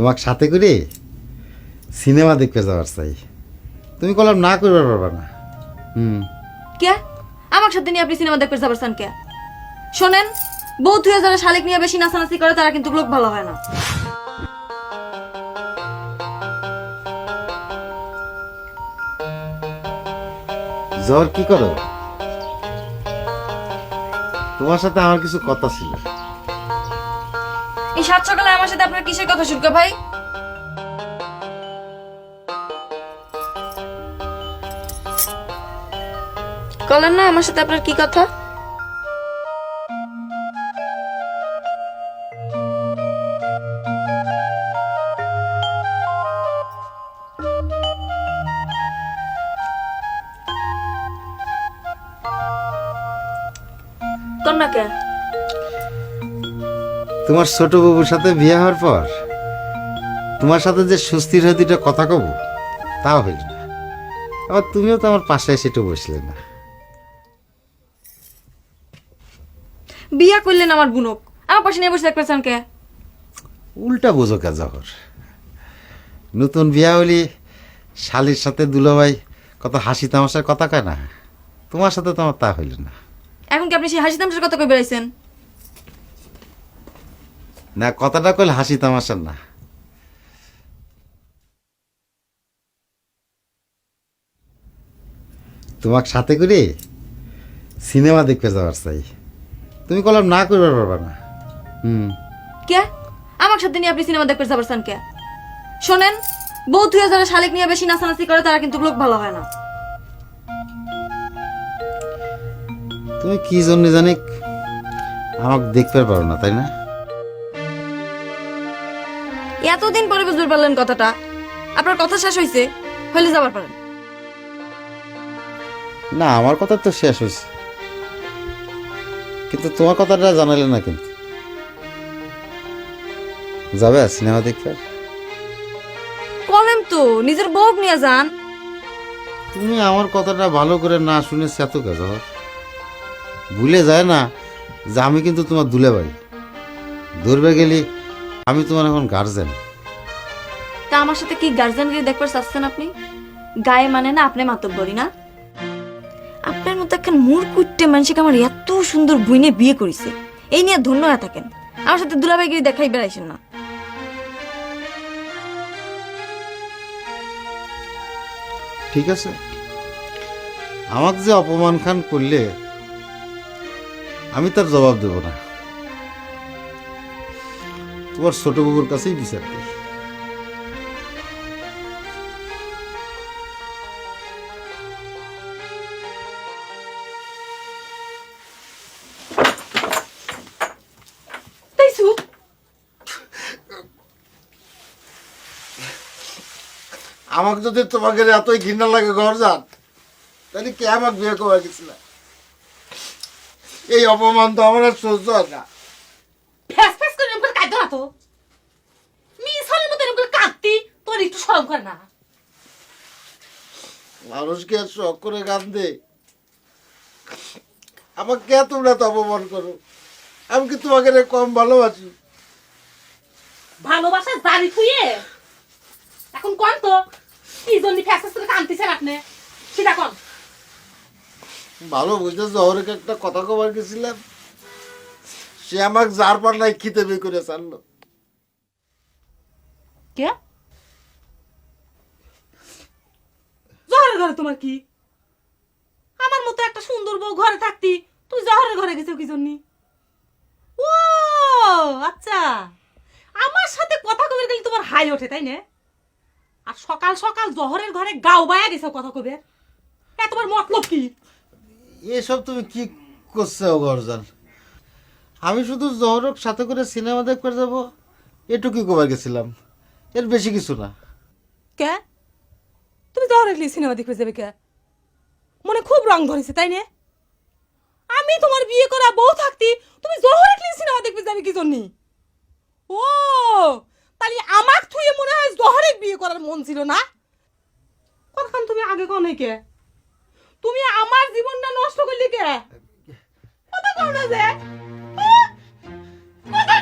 তোমাকে সাথে করে সিনেমা দেখতে যাওয়ার চাই। তুমি কলাম না করবার পারবা না। হুম। কে? আমার সাথে নিয়ে আপনি সিনেমা দেখতে যাবেন কে? শোনেন বউ তুই যারা শালিক নিয়ে বেশি নাচানাচি করে তারা কিন্তু লোক ভালো হয় না। জ্বর কি করো? তোমার সাথে আমার কিছু কথা ছিল। এই সাত সকালে আমার সাথে আপনার কিসের কথা শুনকা ভাই? বলেন না আমার সাথে আপনার কি কথা? তোর না কে তোমার ছোট বাবুর সাথে বিয়ে হওয়ার পর তোমার সাথে যে সুস্থির হয়ে দুটো কথা কব তাও হইল না। আবার তুমিও তো আমার পাশে এসে একটু বসলে না। বিয়া করলেন আমার বুনক। আমার পাশে নিয়ে বসে দেখতেছেন কে উল্টা বোঝো কে জহর। নতুন বিয়া হলি শালির সাথে দুলাভাই কত হাসি তামাশার কথা কয় না? তোমার সাথে তো আমার তা হইল না। এখন কি আপনি সেই হাসি তামসার কথা কই বেড়াইছেন? না কথাটা কইলে হাসি তামাশার না। তোমাকে সাথে করে সিনেমা দেখতে যাওয়ার চাই। তুমি কলাম না করবার পারবা না। হুম। কে? আমার সাথে নিয়ে আপনি সিনেমা দেখতে যাবেন কে? শোনেন বউ তুই যারা শালিক নিয়ে বেশি নাচানাচি করে তারা কিন্তু লোক ভালো হয় না। তুমি কি জন্য জানি আমাকে দেখতে পারো না তাই না? এতদিন পরে বুঝতে পারলেন কথাটা। আপনার কথা শেষ হয়েছে হইলে যাবার পারেন। না আমার কথা তো শেষ হয়েছে কিন্তু তোমার কথাটা জানালে না কিন্তু। যাবে সিনেমা দেখতে? কলেম তো নিজের বউ নিয়ে যান। তুমি আমার কথাটা ভালো করে না শুনে এত কাজ ভুলে যায় না যে আমি কিন্তু তোমার দুলে ভাই ধরবে গেলি আমি তোমার এখন গার্জেন তা আমার সাথে কি গার্জেনগিরি দেখবার চাচ্ছেন আপনি? গায়ে মানে না আপনি মাতব্বরি না? আপনার মতো একটা মূর কুট্টে মানুষকে আমার এত সুন্দর বুইনে বিয়ে করেছে। এই নিয়ে ধন্য হয়ে থাকেন। আমার সাথে দুলাভাইগিরি দেখাই বেড়াইছেন না। ঠিক আছে। আমাকে যে অপমান খান করলে আমি তার জবাব দেব না। তোমার ছোট বাবুর কাছেই বিচার করি আমাকে যদি তোমাকে এতই ঘৃণা লাগে ঘর যান তাহলে কে আমাকে বিয়ে করে গেছিল এই অপমান তো আমার আর সহ্য হয় না ফ্যাস ফ্যাস করে এরকম করে কাঁদো না তো। মিশালের মতো এরকম কাঁদতি তোর একটু সরম করে না। মানুষকে আর শখ করে দে আমাকে কে তোমরা তো অপমান করো। আমি কি তোমাকে কম ভালোবাসি? ভালোবাসা জারি খুইয়ে এখন কোন তো কি জন্য ফ্যাস ফ্যাস করে কাঁদতেছেন আপনি? সেটা কোন। ভালো বুঝতে জহরকে একটা কথা কবার গেছিলাম। সে আমাকে যার পার নাই খিতে বের করে ছাড়লো। কে? জহরের ঘরে তোমার কি? আমার মতো একটা সুন্দর বউ ঘরে থাকতি তুই জহরের ঘরে গেছো কি জন্য? ও আচ্ছা। আমার সাথে কথা কবে গেলে তোমার হাই ওঠে তাই না? আর সকাল সকাল জহরের ঘরে গাও বায়া গেছো কথা কবে এ তোমার মতলব কি? এসব তুমি কি করছ গরজান? আমি শুধু জহরক সাথে করে সিনেমা দেখতে যাব, এটুকুই কবার গেছিলাম। এর বেশি কিছু না। কে? তুমি জহরের লিয়ে সিনেমা দেখতে যাবে কে? মনে খুব রং ধরেছে, তাই না? আমি তোমার বিয়ে করা বউ থাকতি তুমি জহরের লিয়ে সিনেমা দেখতে যাবে কি জন্য? ও, তাহলে আমার থুয়ে মনে হয় জহরের বিয়ে করার মন ছিল না? কতক্ষণ তুমি আগে কনে কে? তুমি আমার জীবনটা নষ্ট করলি কে? কথা কও না যে।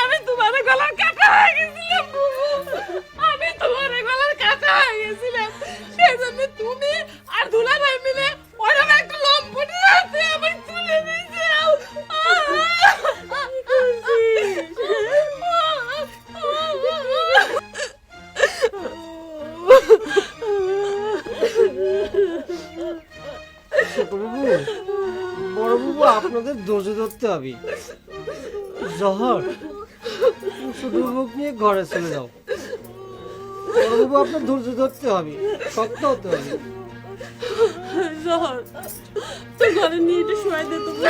আমি তোমার গলার কাটা হয়ে গেছিলাম আমি তোমার গলার কাটা হয়ে গেছিলাম। সেই জন্য তুমি আর দুলা ভাই মিলে ওরকম একটা লম্পটের হাতে আমার তুলে দিয়েছে ছোটবাবু বড়বাবু আপনাদের ধৈর্য ধরতে হবে। জহর ছোটবাবুকে নিয়ে ঘরে চলে যাও। বড়বাবু আপনার ধৈর্য ধরতে হবে শক্ত হতে হবে। জহর তুই ঘরে নিয়ে একটু শোয়াই দে তুমি